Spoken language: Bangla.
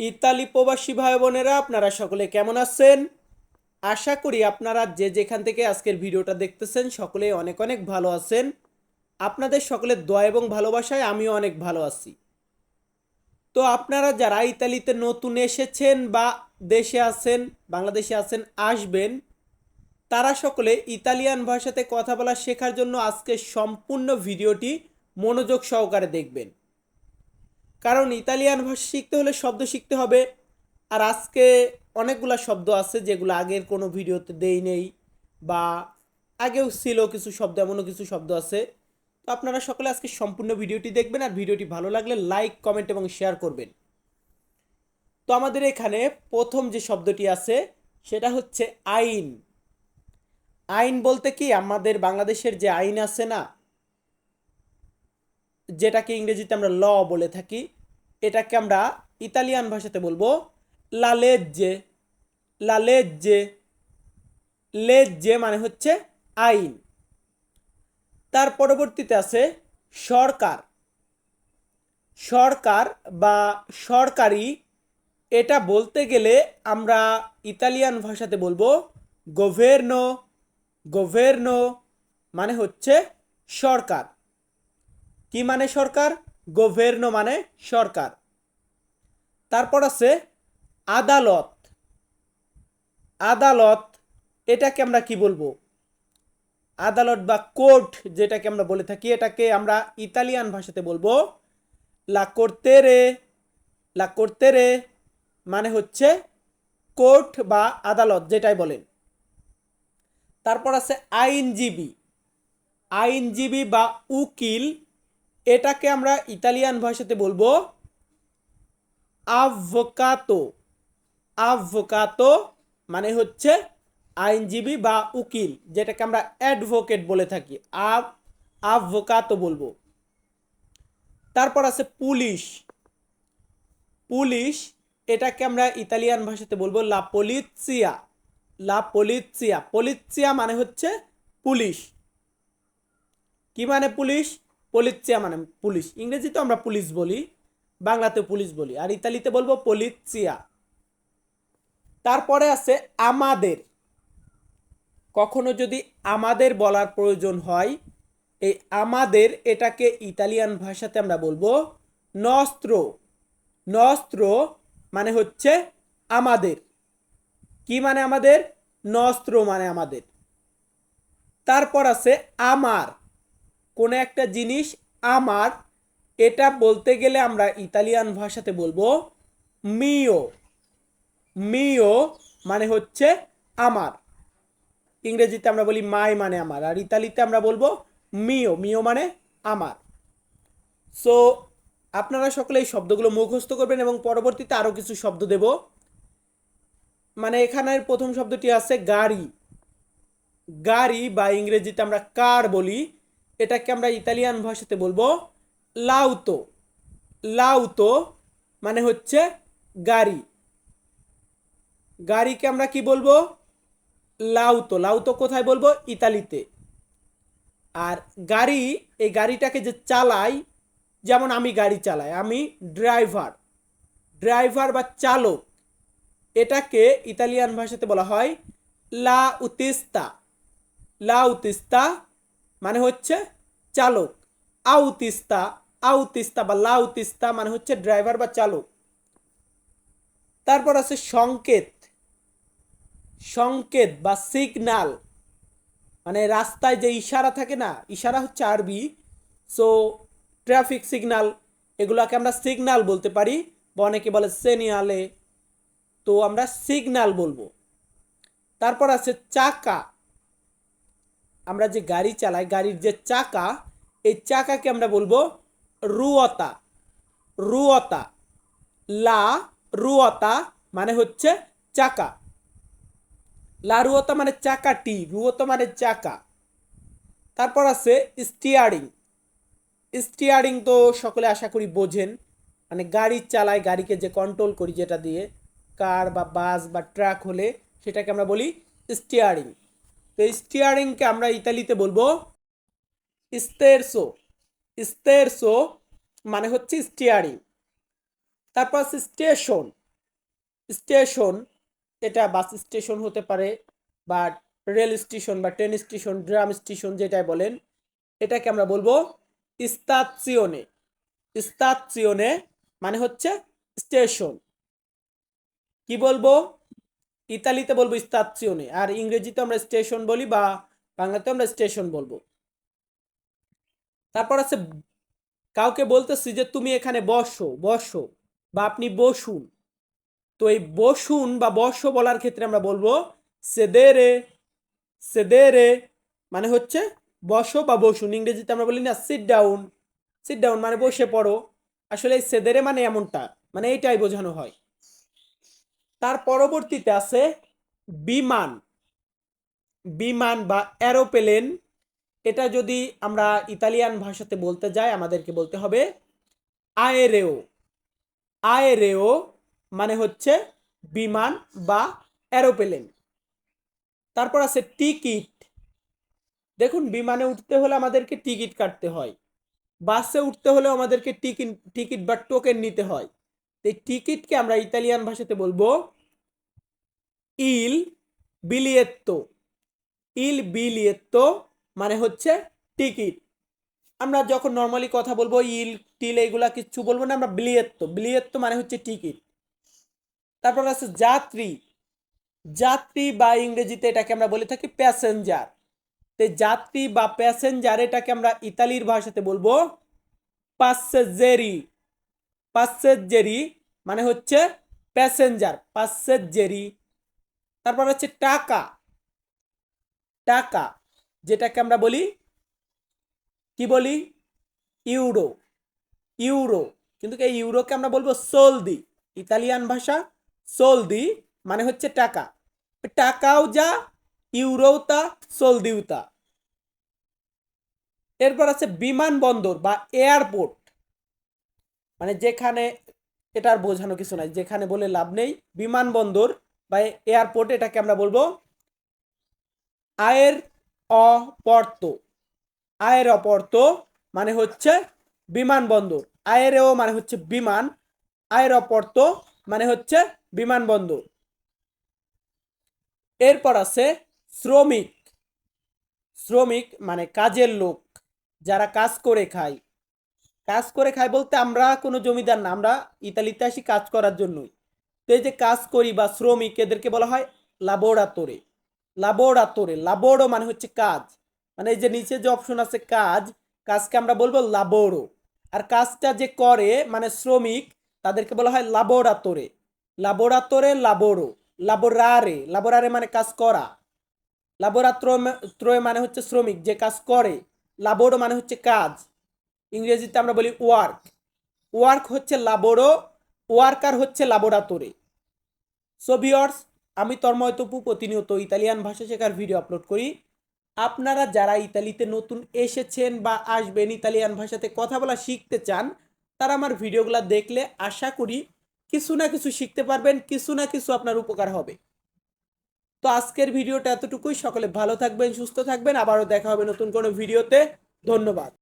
ইতালি প্রবাসী ভাই বোনেরা, আপনারা সকলে কেমন আছেন? আশা করি আপনারা যে যেখান থেকে আজকের ভিডিওটা দেখতেছেন সকলে অনেক অনেক ভালো আছেন। আপনাদের সকলের দয়া এবং ভালোবাসায় আমিও অনেক ভালো আছি। তো আপনারা যারা ইতালিতে নতুন এসেছেন বা দেশে আছেন, বাংলাদেশে আছেন, আসবেন, তারা সকলে ইতালিয়ান ভাষাতে কথা বলা শেখার জন্য আজকে সম্পূর্ণ ভিডিওটি মনোযোগ সহকারে দেখবেন। কারণ ইতালিয়ান ভাষা শিখতে হলে শব্দ শিখতে হবে। আর আজকে অনেকগুলা শব্দ আছে যেগুলো আগের কোনো ভিডিওতে দেই নেই বা আগেও ছিল কিছু শব্দ, এমনও কিছু শব্দ আছে। তো আপনারা সকলে আজকে সম্পূর্ণ ভিডিওটি দেখবেন আর ভিডিওটি ভালো লাগলে লাইক, কমেন্ট এবং শেয়ার করবেন। তো আমাদের এখানে প্রথম যে শব্দটি আছে সেটা হচ্ছে আইন। আইন বলতে কি? আমাদের বাংলাদেশের যে আইন আছে না, যেটাকে ইংরেজিতে আমরা ল বলে থাকি এটাকে আমরা ইতালিয়ান ভাষাতে বলব লালেজ্জে লালেজ্জে লেজ্জে মানে হচ্ছে আইন। তার পরবর্তীতে আছে সরকার। সরকার বা সরকারি, এটা বলতে গেলে আমরা ইতালিয়ান ভাষাতে বলব গোভের্নো। গোভের্নো মানে হচ্ছে সরকার। কি মানে সরকার? গোভের্নো মানে সরকার। তারপর আছে আদালত। আদালত, এটাকে আমরা কি বলব? আদালত বা কোর্ট যেটাকে আমরা বলে থাকি, এটাকে আমরা ইতালিয়ান ভাষাতে বলব লা কোর্তেরে লা কোর্তেরে মানে হচ্ছে কোর্ট বা আদালত যেটাই বলেন। তারপর আছে আইনজীবী। আইনজীবী বা উকিল এটাকে আমরা ইতালিয়ান ভাষাতে বলব আভোকাতো আভোকাতো মানে হচ্ছে আইনজীবী বা উকিল, যেটাকে আমরা অ্যাডভোকেট বলে থাকি। আভ আভোকাতো বলব। তারপর আছে পুলিশ। পুলিশ এটাকে আমরা ইতালিয়ান ভাষাতে বলব লা পলিৎসিয়া লা পলিৎসিয়া পলিৎসিয়া মানে হচ্ছে পুলিশ। কি মানে পুলিশ? পলিৎসিয়া মানে পুলিশ ইংরেজিতে আমরা পুলিশ বলি বাংলাতে পুলিশ বলি, আর ইতালিতে বলব পলিৎসিয়া তারপরে আছে আমাদের। কখনো যদি আমাদের বলার প্রয়োজন হয়, এই আমাদের এটাকে ইতালিয়ান ভাষাতে আমরা বলব নস্ত্র নস্ত্র মানে হচ্ছে আমাদের। কি মানে আমাদের? নস্ত্র মানে আমাদের। তারপর আছে আমার। কোনো একটা জিনিস আমার, এটা বলতে গেলে আমরা ইতালিয়ান ভাষাতে বলব মিও মিও মানে হচ্ছে আমার। ইংরেজিতে আমরা বলি মাই মানে আমার, আর ইতালিতে আমরা বলব মিও মিও মানে আমার। সো আপনারা সকলে এই শব্দগুলো মুখস্থ করবেন এবং পরবর্তীতে আরও কিছু শব্দ দেব। মানে এখানের প্রথম শব্দটি আছে গাড়ি। গাড়ি বা ইংরেজিতে আমরা কার বলি এটাকে আমরা ইতালিয়ান ভাষাতে বলব লাউতো। লাউতো মানে হচ্ছে গাড়ি। গাড়িকে আমরা কি বলব? লাউতো। লাউতো কোথায় বলব? ইতালিতে। আর গাড়ি, এই গাড়িটাকে যে চালাই যেমন আমি গাড়ি চালাই, আমি ড্রাইভার। ড্রাইভার বা চালক। এটাকে ইতালিয়ান ভাষাতে বলা হয় লা উতিস্তা লা উতিস্তা মানে হচ্ছে চালক। আউতিস্তা আউতিস্তা বা লাউতিস্তা মানে হচ্ছে ড্রাইভার বা চালক। তারপর আছে সংকেত। সংকেত বা সিগনাল। মানে রাস্তায় যে ইশারা থাকে না, ইশারা হচ্ছে আরবি। সো ট্রাফিক সিগনাল এগুলোকে আমরা সিগনাল বলতে পারি বা অনেকে বলে সেনিয়ালে তো আমরা সিগনাল বলব। তারপর আছে চাকা। আমরা যে গাড়ি চালাই, গাড়ির যে চাকা, এই চাকাকে আমরা বলব রুয়তা রুয়তা লা রুয়তা মানে হচ্ছে চাকা। লা রুয়তা মানে চাকাটি রুয়তা মানে চাকা। তারপর আছে স্টিয়ারিং স্টিয়ারিং তো সকলে আশা করি বোঝেন। মানে গাড়ি চালায় গাড়িকে যে কন্ট্রোল করি যেটা দিয়ে, কার বা বাস বা ট্রাক হলে সেটাকে আমরা বলি স্টিয়ারিং তো স্টিয়ারিংকে আমরা ইতালিতে বলব স্তেরসো স্তেরসো মানে হচ্ছে স্টিয়ারিং তারপর স্টেশন। স্টেশন, এটা বাস স্টেশন হতে পারে বা রেল স্টেশন বা ট্রেন স্টেশন, ড্রাম স্টেশন যেটাই বলেন, এটাকে আমরা বলব স্তাচিওনে স্তাচিওনে মানে হচ্ছে স্টেশন। কি বলব? ইতালিতে বলব স্তাচিওনে আর ইংরেজিতে আমরা স্টেশন বলি বা বাংলাতে আমরা স্টেশন বলব। তারপর আছে, কাউকে বলতেছি যে তুমি এখানে বসো বসো বা আপনি বসুন। তো এই বসুন বা বসো বলার ক্ষেত্রে আমরা বলব সেদেরে সেদেরে মানে হচ্ছে বসো বা বসুন। ইংরেজিতে আমরা বলি না সিট ডাউন সিট ডাউন মানে বসে পড়ো। আসলে এই সেদেরে মানে এমনটা মানে এইটাই বোঝানো হয়। তার পরবর্তীতে আছে বিমান। বিমান বা অ্যারোপ্লেন এটা যদি আমরা ইতালিয়ান ভাষাতে বলতে যাই, আমাদেরকে বলতে হবে আয়েরেও। আয়েরেও মানে হচ্ছে বিমান বা অ্যারোপ্লেন তারপর আছে টিকিট। দেখুন, বিমানে উঠতে হলে আমাদেরকে টিকিট কাটতে হয়। বাসে উঠতে হলেও আমাদেরকে টিকিট টিকিট বা টোকেন নিতে হয়। এই টিকিটকে আমরা ইতালিয়ান ভাষাতে বলব? ইল বিলিয়েত্তো ইল বিলিয়েত্তো মানে হচ্ছে টিকিট আমরা যখন নর্মালি কথা বলব ইল টিল এগুলা কিছু বলব না, আমরা বিলিয়েত্তো বিলিয়েত্তো মানে হচ্ছে টিকিট তারপর আছে যাত্রী. যাত্রী বা ইংরেজিতে এটাকে আমরা বলে থাকি প্যাসেঞ্জার তো যাত্রী বা প্যাসেঞ্জার এটাকে আমরা ইতালির ভাষাতে বলব পাসেজেরি পাসেজেরি মানে হচ্ছে প্যাসেঞ্জার পাসেজেরি তারপর হচ্ছে টাকা। টাকা, যেটাকে আমরা বলি, কি বলি? ইউরো। ইউরো, কিন্তু এই ইউরোকে আমরা বলব সোলদি। ইতালিয়ান ভাষা সোলদি মানে হচ্ছে টাকা। টাকাও যা, ইউরোও তা, সোলদিও তা। এরপর আছে বিমানবন্দর বা এয়ারপোর্ট। মানে যেখানে এটার বোঝানো কিছু নাই, যেখানে বলে লাভ নেই, বিমানবন্দর বা এয়ারপোর্ট এটাকে আমরা বলব আয়ের অপর্ত। আয়ের অপর্ত মানে হচ্ছে বিমানবন্দর। আয়েরেও মানে হচ্ছে বিমান, আয়ের অপর্ত মানে হচ্ছে বিমানবন্দর। এরপর আছে শ্রমিক। শ্রমিক মানে কাজের লোক, যারা কাজ করে খায়। কাজ করে খাই বলতে আমরা কোনো জমিদার না, আমরা ইতালিতে আসি কাজ করার জন্যই। তো এই যে কাজ করি বা শ্রমিক, এদেরকে বলা হয় লাবোরাতোরে লাবোরাতোরে লাবোরো মানে হচ্ছে কাজ। মানে এই যে নিচে যে অপশন আছে কাজ, কাজকে আমরা বলব লাবোরো আর কাজটা যে করে মানে শ্রমিক, তাদেরকে বলা হয় লাবোরাতোরে লাবোরাতোরে লাবোরো লাবোরারে লাবোরারে মানে কাজ করা। লাবোরাত্রয় মানে হচ্ছে শ্রমিক, যে কাজ করে। লাবোরো মানে হচ্ছে কাজ। ইংরেজিতে আমরা বলি ওয়ার্ক। ওয়ার্ক হচ্ছে লাবোরো ওয়ার্কার হচ্ছে লাবোরাতোরে সো ভিওর্স আমি তন্ময় তপু, প্রতিনিয়ত ইতালিয়ান ভাষা শেখার ভিডিও আপলোড করি। আপনারা যারা ইতালিতে নতুন এসেছেন বা আসবেন ইতালিয়ান ভাষাতে কথা বলা শিখতে চান, তারা আমার ভিডিওগুলো দেখলে আশা করি কিছু না কিছু শিখতে পারবেন, কিছু না কিছু আপনার উপকার হবে। তো আজকের ভিডিওটা এতটুকুই। সকলে ভালো থাকবেন, সুস্থ থাকবেন। আবারও দেখা হবে নতুন কোনো ভিডিওতে ধন্যবাদ।